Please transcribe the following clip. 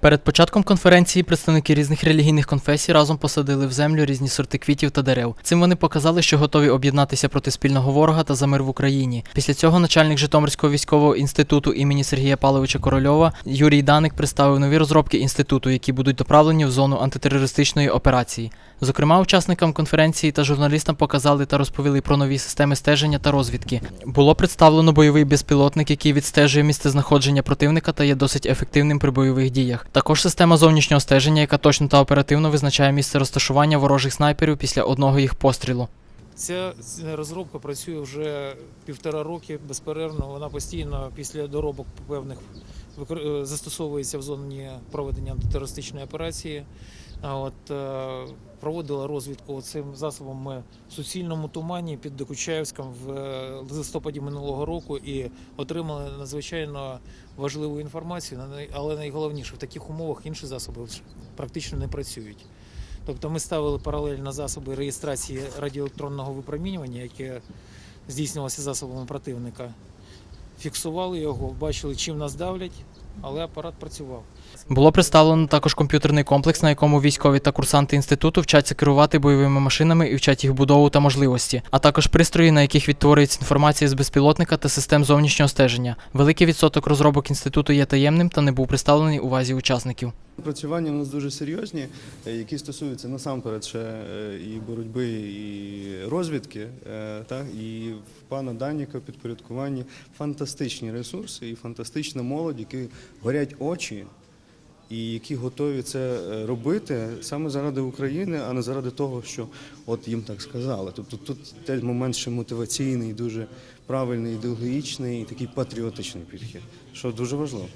Перед початком конференції представники різних релігійних конфесій разом посадили в землю різні сорти квітів та дерев. Цим вони показали, що готові об'єднатися проти спільного ворога та за мир в Україні. Після цього начальник Житомирського військового інституту імені Сергія Павловича Корольова Юрій Даник представив нові розробки інституту, які будуть доправлені в зону антитерористичної операції. Зокрема, учасникам конференції та журналістам показали та розповіли про нові системи стеження та розвідки. Було представлено бойовий безпілотник, який відстежує місцезнаходження противника та є досить ефективним при бойових діях. Також система зовнішнього стеження, яка точно та оперативно визначає місце розташування ворожих снайперів після одного їх пострілу. Ця, розробка працює вже півтора роки безперервно. Вона постійно після доробок певних застосовується в зоні проведення антитерористичної операції. От е, проводила розвідку цим засобом ми в суцільному тумані під Докучаєвськом в е, листопаді минулого року і отримали надзвичайно важливу інформацію. Але найголовніше в таких умовах інші засоби практично не працюють. Тобто ми ставили паралельно засоби реєстрації радіоелектронного випромінювання, яке здійснювалося засобами противника. Фіксували його, бачили, чим нас давлять, але апарат працював. Було представлено також комп'ютерний комплекс, на якому військові та курсанти інституту вчаться керувати бойовими машинами і вчать їх будову та можливості, а також пристрої, на яких відтворюється інформація з безпілотника та систем зовнішнього стеження. Великий відсоток розробок інституту є таємним та не був представлений увазі учасників. Напрацювання у нас дуже серйозні, е, які стосуються насамперед ще е, і боротьби, і розвідки. е, Так, і в пана Даніка в підпорядкуванні фантастичні ресурси і фантастична молодь, які горять очі. І які готові це робити саме заради України, а не заради того, що от їм так сказали. Тобто тут теж момент ще мотиваційний, дуже правильний, ідеологічний і такий патріотичний підхід, що дуже важливо.